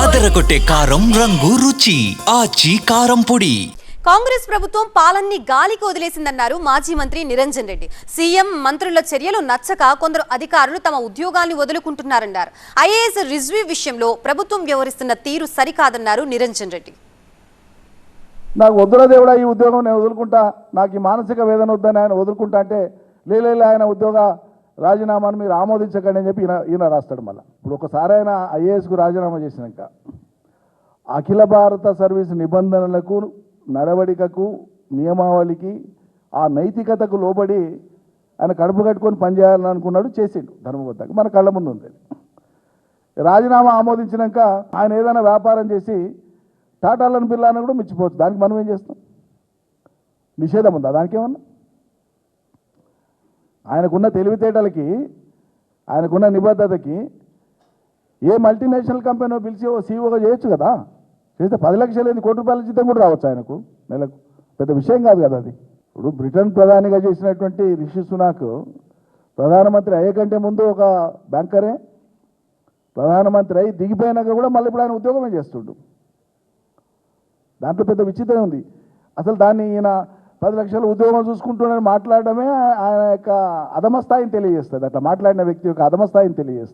అదరకొట్టే కారం రంగు రుచి ఆచి కారం పొడి. కాంగ్రెస్ ప్రభుత్వం పాలన్ని గాలికి వదిలేసిందన్నారు మాజీ మంత్రి నిరంజన్ రెడ్డి. సీఎం మంత్రుల చర్యలు నచ్చక కొందరు అధికారులు తమ ఉద్యోగాల్ని వదులుకుంటున్నారన్నారు. ఐఏఎస్ రిజ్వీ విషయంలో ప్రభుత్వం వ్యవహరిస్తున్న తీరు సరికాదన్నారు నిరంజన్ రెడ్డి. నాకు వద్దురా దేవుడా ఈ ఉద్యోగం నేను వదులుకుంటా. నాకు ఈ మానసిక వేదన వద్దని ఆయన వదులుకుంటా అంటే లేలే ఆయన ఉద్యోగ రాజీనామాను మీరు ఆమోదించకండి అని చెప్పి ఈయన ఈయన రాస్తాడు మళ్ళీ. ఇప్పుడు ఒకసారి ఆయన ఐఏఎస్కు రాజీనామా చేసినాక అఖిల భారత సర్వీస్ నిబంధనలకు నడవడికకు నియమావళికి ఆ నైతికతకు లోబడి ఆయన కడుపు కట్టుకొని పనిచేయాలని అనుకున్నాడు చేసిండు ధర్మబద్ధంగా. మన కళ్ళ ముందు ఉంది రాజీనామా ఆమోదించినాక ఆయన ఏదైనా వ్యాపారం చేసి టాటాలను బిల్లాను కూడా మిచ్చిపోవచ్చు దానికి మనం ఏం చేస్తాం? నిషేధం ఉందా? దానికి ఏమన్నా ఆయనకున్న తెలివితేటలకి ఆయనకున్న నిబద్ధతకి ఏ మల్టీనేషనల్ కంపెనీ పిలిచి ఓ సీఈఓగా చేయొచ్చు కదా? చేస్తే పది లక్షలు ఏంది కోటి రూపాయల జీతం కూడా రావచ్చు ఆయనకు నెలకు. పెద్ద విషయం కాదు కదా అది. ఇప్పుడు బ్రిటన్ ప్రధానిగా చేసినటువంటి రిషి సునాక్ ప్రధానమంత్రి అయ్యే కంటే ముందు ఒక బ్యాంకరే ప్రధానమంత్రి అయి దిగిపోయినాక కూడా మళ్ళీ ఇప్పుడు ఆయన ఉద్యోగమే చేస్తుండు. దాంట్లో పెద్ద విచిత్రం ఉంది. అసలు దాన్ని ఈయన పది లక్షల ఉద్యోగం చూసుకుంటున్నారని మాట్లాడడమే ఆయన యొక్క అధమస్థాయిని తెలియజేస్తుంది. అట్లా మాట్లాడిన వ్యక్తి యొక్క అధమస్థాయిని తెలియజేస్తుంది.